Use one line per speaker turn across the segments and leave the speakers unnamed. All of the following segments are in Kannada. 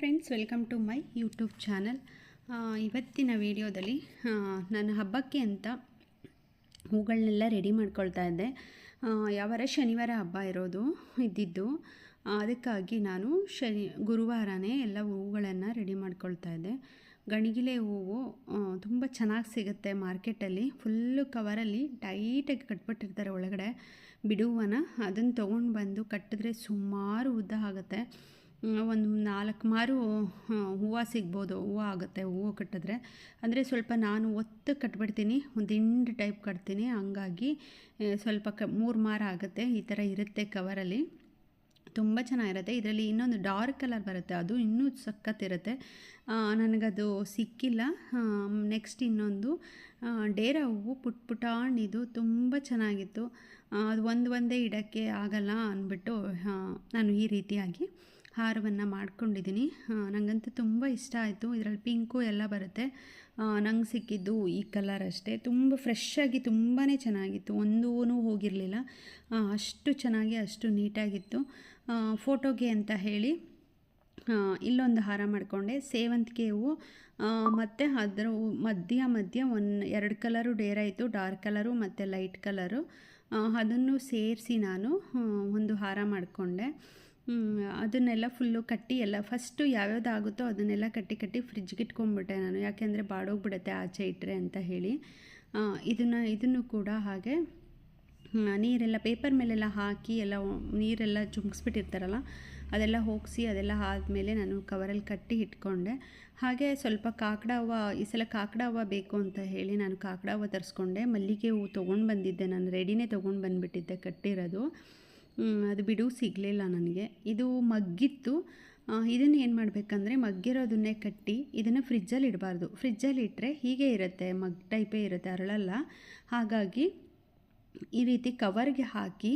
Friends welcome to my YouTube channel ಇವತ್ತಿನ ವಿಡಿಯೋದಲ್ಲಿ ನನ್ನ ಹಬ್ಬಕ್ಕೆ ಅಂತ ಹೂಗಳನ್ನೆಲ್ಲ ರೆಡಿ ಮಾಡ್ಕೊಳ್ತಾ ಇದ್ದೆ. ಯಾವಾರ ಶನಿವಾರ ಹಬ್ಬ ಇರೋದು, ಇದ್ದಿದ್ದು ಅದಕ್ಕಾಗಿ ನಾನು ಶನಿ, ಗುರುವಾರನೇ ಎಲ್ಲ ಹೂಗಳನ್ನು ರೆಡಿ ಮಾಡ್ಕೊಳ್ತಾ ಇದ್ದೆ. ಗಣಿಗಿಲೆ ಹೂವು ತುಂಬ ಚೆನ್ನಾಗಿ ಸಿಗುತ್ತೆ ಮಾರ್ಕೆಟಲ್ಲಿ. ಫುಲ್ಲು ಕವರಲ್ಲಿ ಟೈಟಾಗಿ ಕಟ್ಬಿಟ್ಟಿರ್ತಾರೆ ಒಳಗಡೆ. ಬಿಡುವನ ಅದನ್ನು ತೊಗೊಂಡು ಬಂದು ಕಟ್ಟಿದ್ರೆ ಸುಮಾರು ಉದ್ದ ಆಗುತ್ತೆ. ಒಂದು ನಾಲ್ಕು ಮಾರು ಹೂವು ಸಿಗ್ಬೋದು, ಹೂವು ಆಗುತ್ತೆ, ಹೂವು ಕಟ್ಟಿದ್ರೆ. ಅಂದರೆ ಸ್ವಲ್ಪ ನಾನು ಒತ್ತು ಕಟ್ಬಿಡ್ತೀನಿ, ಒಂದು ಹಿಂಡು ಟೈಪ್ ಕಟ್ತೀನಿ. ಹಂಗಾಗಿ ಸ್ವಲ್ಪ ಕ, ಮೂರು ಮಾರು ಆಗುತ್ತೆ, ಈ ಥರ ಇರುತ್ತೆ ಕವರಲ್ಲಿ ತುಂಬ ಚೆನ್ನಾಗಿರುತ್ತೆ. ಇದರಲ್ಲಿ ಇನ್ನೊಂದು ಡಾರ್ಕ್ ಕಲರ್ ಬರುತ್ತೆ, ಅದು ಇನ್ನೂ ಸಖತ್ತಿರುತ್ತೆ ನನಗದು ಸಿಕ್ಕಿಲ್ಲ. ನೆಕ್ಸ್ಟ್ ಇನ್ನೊಂದು ಡೇರ ಹೂವು ಪುಟ್ ಪುಟಾಣಿದು ತುಂಬ ಚೆನ್ನಾಗಿತ್ತು. ಅದು ಒಂದು ಒಂದೇ ಇಡೋಕ್ಕೆ ಆಗಲ್ಲ ಅಂದ್ಬಿಟ್ಟು ನಾನು ಈ ರೀತಿಯಾಗಿ ಹಾರವನ್ನು ಮಾಡ್ಕೊಂಡಿದ್ದೀನಿ. ನನಗಂತೂ ತುಂಬ ಇಷ್ಟ ಆಯಿತು. ಇದರಲ್ಲಿ ಪಿಂಕು ಎಲ್ಲ ಬರುತ್ತೆ. ನಂಗೆ ಸಿಕ್ಕಿದ್ದು ಈ ಕಲರ್ ಅಷ್ಟೇ. ತುಂಬ ಫ್ರೆಶ್ ಆಗಿ ತುಂಬಾ ಚೆನ್ನಾಗಿತ್ತು. ಒಂದೂ ಹೋಗಿರಲಿಲ್ಲ. ಅಷ್ಟು ಚೆನ್ನಾಗಿ, ಅಷ್ಟು ನೀಟಾಗಿತ್ತು. ಫೋಟೋಗೆ ಅಂತ ಹೇಳಿ ಇಲ್ಲೊಂದು ಹಾರ ಮಾಡಿಕೊಂಡೆ. ಸೇವಂತಿಗೆ ಹೂವು ಮತ್ತು ಅದರ ಮಧ್ಯ ಮಧ್ಯ ಒಂದು ಎರಡು ಕಲರು ಡೇರ್ ಆಯಿತು. ಡಾರ್ಕ್ ಕಲರು ಮತ್ತು ಲೈಟ್ ಕಲರು ಅದನ್ನು ಸೇರಿಸಿ ನಾನು ಒಂದು ಹಾರ ಮಾಡಿಕೊಂಡೆ. ಅದನ್ನೆಲ್ಲ ಫುಲ್ಲು ಕಟ್ಟಿ ಎಲ್ಲ ಫಸ್ಟು ಯಾವ್ಯಾವ್ದಾಗುತ್ತೋ ಅದನ್ನೆಲ್ಲ ಕಟ್ಟಿ ಕಟ್ಟಿ ಫ್ರಿಜ್ಗೆ ಇಟ್ಕೊಂಡ್ಬಿಟ್ಟೆ ನಾನು. ಯಾಕೆಂದರೆ ಬಾಡೋಗ್ಬಿಡುತ್ತೆ ಆಚೆ ಇಟ್ಟರೆ ಅಂತ ಹೇಳಿ. ಇದನ್ನು ಇದನ್ನು ಕೂಡ ಹಾಗೆ ನೀರೆಲ್ಲ ಪೇಪರ್ ಮೇಲೆಲ್ಲ ಹಾಕಿ ಎಲ್ಲ ನೀರೆಲ್ಲ ಚುಮ್ಕಿಸ್ಬಿಟ್ಟಿರ್ತಾರಲ್ಲ, ಅದೆಲ್ಲ ಹೋಗಿಸಿ ಅದೆಲ್ಲ ಆದಮೇಲೆ ನಾನು ಕವರಲ್ಲಿ ಕಟ್ಟಿ ಇಟ್ಕೊಂಡೆ. ಹಾಗೆ ಸ್ವಲ್ಪ ಕಾಕಡ ಹೂವು, ಈ ಸಲ ಕಾಕಡ ಹೂವು ಬೇಕು ಅಂತ ಹೇಳಿ ನಾನು ಕಾಕಡ ಹೂವು ತರಿಸ್ಕೊಂಡೆ. ಮಲ್ಲಿಗೆ ಹೂವು ತೊಗೊಂಡು ಬಂದಿದ್ದೆ ನಾನು ರೆಡಿನೇ ತೊಗೊಂಡು ಬಂದುಬಿಟ್ಟಿದ್ದೆ ಕಟ್ಟಿರೋದು. ಅದು ಬಿಡು, ಸಿಗಲಿಲ್ಲ ನನಗೆ. ಇದು ಮಗ್ಗಿತ್ತು. ಇದನ್ನು ಏನು ಮಾಡಬೇಕಂದ್ರೆ ಮಗ್ಗಿರೋದನ್ನೇ ಕಟ್ಟಿ ಇದನ್ನು ಫ್ರಿಜ್ಜಲ್ಲಿ ಇಡಬಾರ್ದು. ಫ್ರಿಜ್ಜಲ್ಲಿ ಇಟ್ಟರೆ ಹೀಗೆ ಇರುತ್ತೆ, ಮಗ್ ಟೈಪೇ ಇರುತ್ತೆ, ಅರಳಲ್ಲ. ಹಾಗಾಗಿ ಈ ರೀತಿ ಕವರ್ಗೆ ಹಾಕಿ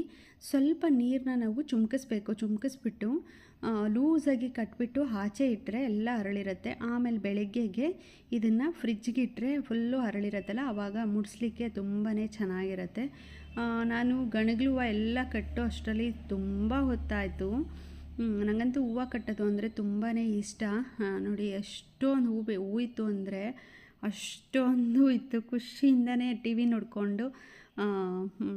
ಸ್ವಲ್ಪ ನೀರನ್ನ ನಾವು ಚುಮ್ಕಿಸ್ಬೇಕು, ಚುಮ್ಕಿಸ್ಬಿಟ್ಟು ಲೂಸಾಗಿ ಕಟ್ಬಿಟ್ಟು ಆಚೆ ಇಟ್ಟರೆ ಎಲ್ಲ ಅರಳಿರುತ್ತೆ ಆಮೇಲೆ ಬೆಳಗ್ಗೆಗೆ ಇದನ್ನು ಫ್ರಿಜ್ಗೆ ಇಟ್ಟರೆ ಫುಲ್ಲು ಅರಳಿರುತ್ತಲ್ಲ ಆವಾಗ ಮುಡಿಸ್ಲಿಕ್ಕೆ ತುಂಬಾ ಚೆನ್ನಾಗಿರುತ್ತೆ. ನಾನು ಗಣಗ್ಲು ಹೂವು ಎಲ್ಲ ಕಟ್ಟೋ ಅಷ್ಟರಲ್ಲಿ ತುಂಬ ಹೊತ್ತಾಯಿತು. ನನಗಂತೂ ಹೂವು ಕಟ್ಟೋದು ಅಂದರೆ ತುಂಬಾ ಇಷ್ಟ. ನೋಡಿ ಎಷ್ಟೊಂದು ಹೂ ಬೆ, ಹೂ ಇತ್ತು ಅಂದರೆ ಅಷ್ಟೊಂದು ಇತ್ತು. ಖುಷಿಯಿಂದನೇ ಟಿ ವಿ ನೋಡಿಕೊಂಡು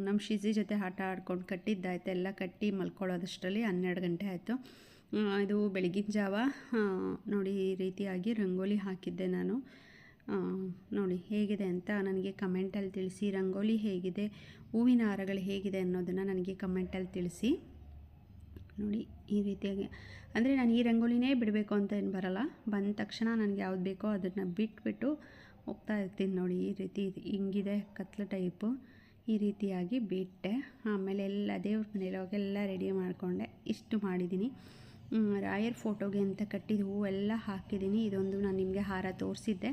ನಮ್ಮ ಶಿಜಿ ಜೊತೆ ಆಟ ಆಡ್ಕೊಂಡು ಕಟ್ಟಿದ್ದಾಯ್ತು. ಎಲ್ಲ ಕಟ್ಟಿ ಮಲ್ಕೊಳ್ಳೋದಷ್ಟರಲ್ಲಿ ಹನ್ನೆರಡು ಗಂಟೆ ಆಯಿತು. ಇದು ಬೆಳಗಿನ ಜಾವ. ನೋಡಿ ಈ ರೀತಿಯಾಗಿ ರಂಗೋಲಿ ಹಾಕಿದ್ದೆ ನಾನು. ನೋಡಿ ಹೇಗಿದೆ ಅಂತ ನನಗೆ ಕಮೆಂಟಲ್ಲಿ ತಿಳಿಸಿ. ರಂಗೋಲಿ ಹೇಗಿದೆ, ಹೂವಿನ ಹಾರಗಳು ಹೇಗಿದೆ ಅನ್ನೋದನ್ನು ನನಗೆ ಕಮೆಂಟಲ್ಲಿ ತಿಳಿಸಿ. ನೋಡಿ ಈ ರೀತಿಯಾಗಿ. ಅಂದರೆ ನಾನು ಈ ರಂಗೋಲಿನೇ ಬಿಡಬೇಕು ಅಂತ ಏನು ಬರಲ್ಲ. ಬಂದ ತಕ್ಷಣ ನನಗೆ ಯಾವ್ದು ಬೇಕೋ ಅದನ್ನು ಬಿಟ್ಬಿಟ್ಟು ಹೋಗ್ತಾ ಇರ್ತೀನಿ ನೋಡಿ. ಈ ರೀತಿ ಹಿಂಗಿದೆ ಕತ್ಲು ಟೈಪು. ಈ ರೀತಿಯಾಗಿ ಬಿಟ್ಟೆ. ಆಮೇಲೆ ಎಲ್ಲ ದೇವ್ರ ಮನೇಲಿ ಹೋಗೆಲ್ಲ ರೆಡಿ ಮಾಡಿಕೊಂಡೆ. ಇಷ್ಟು ಮಾಡಿದ್ದೀನಿ. ರಾಯರ್ ಫೋಟೋಗೆ ಅಂತ ಕಟ್ಟಿದ ಹೂವೆಲ್ಲ ಹಾಕಿದ್ದೀನಿ. ಇದೊಂದು ನಾನು ನಿಮಗೆ ಹಾರ ತೋರಿಸಿದ್ದೆ.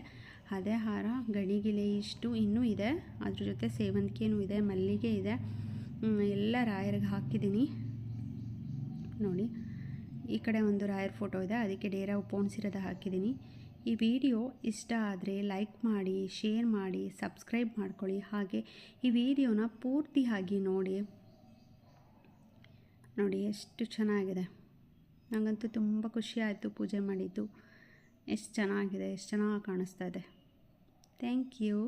ಅದೇ ಹಾರ ಗಣಿಗಿಲೆ ಇಷ್ಟು ಇನ್ನೂ ಇದೆ. ಅದ್ರ ಜೊತೆ ಸೇವಂತಿಗೆನೂ ಇದೆ, ಮಲ್ಲಿಗೆ ಇದೆ. ಎಲ್ಲ ರಾಯರ್ಗೆ ಹಾಕಿದ್ದೀನಿ. ನೋಡಿ, ಈ ಕಡೆ ಒಂದು ರಾಯರ್ ಫೋಟೋ ಇದೆ. ಅದಕ್ಕೆ ಡೇರಾ ಪೋಣಿಸಿರೋದು ಹಾಕಿದ್ದೀನಿ. ಈ ವಿಡಿಯೋ ಇಷ್ಟ ಆದರೆ ಲೈಕ್ ಮಾಡಿ, ಶೇರ್ ಮಾಡಿ, ಸಬ್ಸ್ಕ್ರೈಬ್ ಮಾಡ್ಕೊಳ್ಳಿ. ಹಾಗೆ ಈ ವಿಡಿಯೋನ ಪೂರ್ತಿಯಾಗಿ ನೋಡಿ. ನೋಡಿ ಎಷ್ಟು ಚೆನ್ನಾಗಿದೆ. ನನಗಂತೂ ತುಂಬ ಖುಷಿ ಆಯಿತು ಪೂಜೆ ಮಾಡಿದ್ದು. ಎಷ್ಟು ಚೆನ್ನಾಗಿದೆ, ಎಷ್ಟು ಚೆನ್ನಾಗಿ ಕಾಣಿಸ್ತಾ ಇದೆ. Thank you